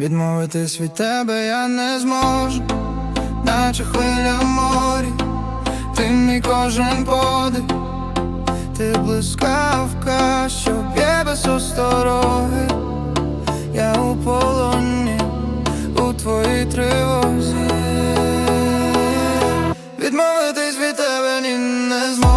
Відмовитись від тебе я не зможу, наче хвиля в морі, ти мій кожен подих, ти блискавка, що б'є без остороги, я у полоні, у твоїй тривозі. Відмовитись від тебе ні не зможу.